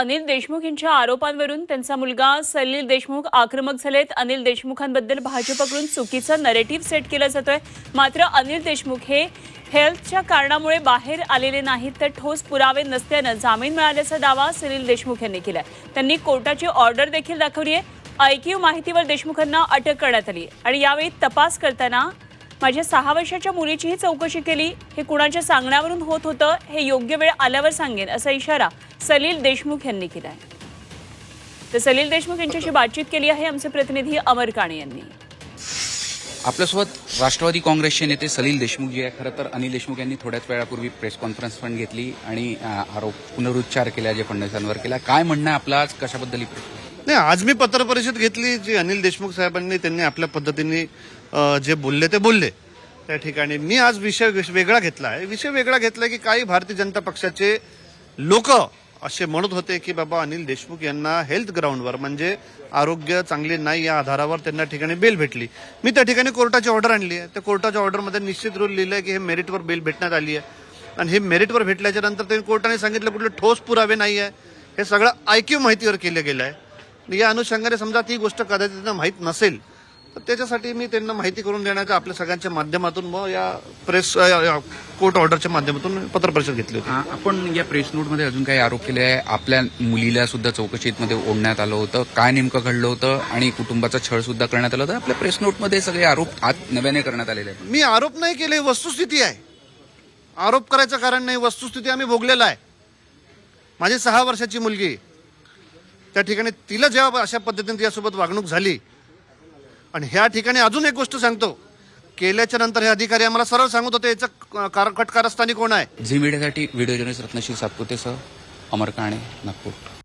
अनिल देशमुख यांच्या आरोपांवरून त्यांचा मुलगा सलील देशमुख आक्रमक झालेत. अनिल देशमुखांबद्दल भाजपकडून चुकीचं नरेटिव्ह सेट केलं जातोय. मात्र अनिल देशमुख हे हेल्थच्या कारणामुळे बाहेर आलेले नाहीत तर ठोस पुरावे नसल्यानं जामीन मिळाल्याचा दावा सलील देशमुख यांनी केलाय. त्यांनी कोर्टाची ऑर्डर देखील दाखवली आहे आयक्यू माहितीवर देशमुखांना अटक करण्यात आली आणि यावेळी तपास करताना माझ्या सहा वर्षाच्या मुलीचीही चौकशी केली. हे कुणाच्या सांगण्यावरून होत होतं हे योग्य वेळ आल्यावर सांगेन असा इशारा सलील देशमुख यांनी केला आहे तर सलील देशमुख यांच्याशी बातचीत केली आहे आमचे प्रतिनिधी अमर काणे यांनी. आपल्यासोबत राष्ट्रवादी काँग्रेसचे नेते सलील देशमुख जे आहे खरं तर अनिल देशमुख यांनी थोड्याच वेळापूर्वी प्रेस कॉन्फरन्स पण घेतली आणि आरोप पुनरुच्चार केला जे फडणवीसांवर केला. काय म्हणणं आहे आपलं आज? कशाबद्दल नाही आज मी पत्रपरिषद घेतली जी अनिल देशमुख साहेबांनी त्यांनी आपल्या पद्धतीने जे बोलले ते बोलले. त्या ठिकाणी मी आज विषय वेगळा घेतला आहे. विषय वेगळा घेतला की काही भारतीय जनता पक्षाचे लोक असे म्हणत होते की बाबा अनिल देशमुख यांना हेल्थ ग्राउंडवर म्हणजे आरोग्य चांगले नाही या आधारावर त्यांना ठिकाणी बेल भेटली. मी त्या ठिकाणी कोर्टाची ऑर्डर आणली आहे. त्या कोर्टाच्या ऑर्डरमध्ये निश्चित रूल लिहिलं आहे की हे मेरिटवर बेल भेटण्यात आली आहे. आणि हे मेरिटवर भेटल्याच्या नंतर त्यांनी कोर्टाने सांगितलं कुठले ठोस पुरावे नाही आहे. हे सगळं आयक्यू माहितीवर केलं गेलं आहे या अनुषंगाने समजा ती गोष्ट कदाचित त्यांना माहीत नसेल तर त्याच्यासाठी मी त्यांना माहिती करून देण्याच्या आपल्या सगळ्यांच्या माध्यमातून मग या प्रेस कोर्ट ऑर्डरच्या माध्यमातून पत्रपरिषद घेतली होती. आपण या प्रेस नोटमध्ये अजून काही आरोप केले आहे. आपल्या मुलीला सुद्धा चौकशीमध्ये ओढण्यात आलं होतं. काय नेमकं घडलं होतं आणि कुटुंबाचा छळ सुद्धा करण्यात आला होता? आपल्या प्रेस नोटमध्ये सगळे आरोप आज नव्याने करण्यात आलेले आहेत. मी आरोप नाही केले वस्तुस्थिती आहे. आरोप करायचं कारण नाही वस्तुस्थिती आम्ही भोगलेला आहे. माझी सहा वर्षाची मुलगी त्या ठिकाणी तिला जेव्हा अशा पद्धतीने तिच्यासोबत वागणूक झाली आणि ह्या ठिकाणी अजून एक गोष्ट सांगतो. केल्याच्यानंतर हे अधिकारी आम्हाला सरळ सांगत होते याचं कार- कटकारस्थानी कोण आहे? झी मीडियासाठी व्हिडिओ जर्नलिस्ट रत्नशील सातपुतेसह अमर काणे नागपूर.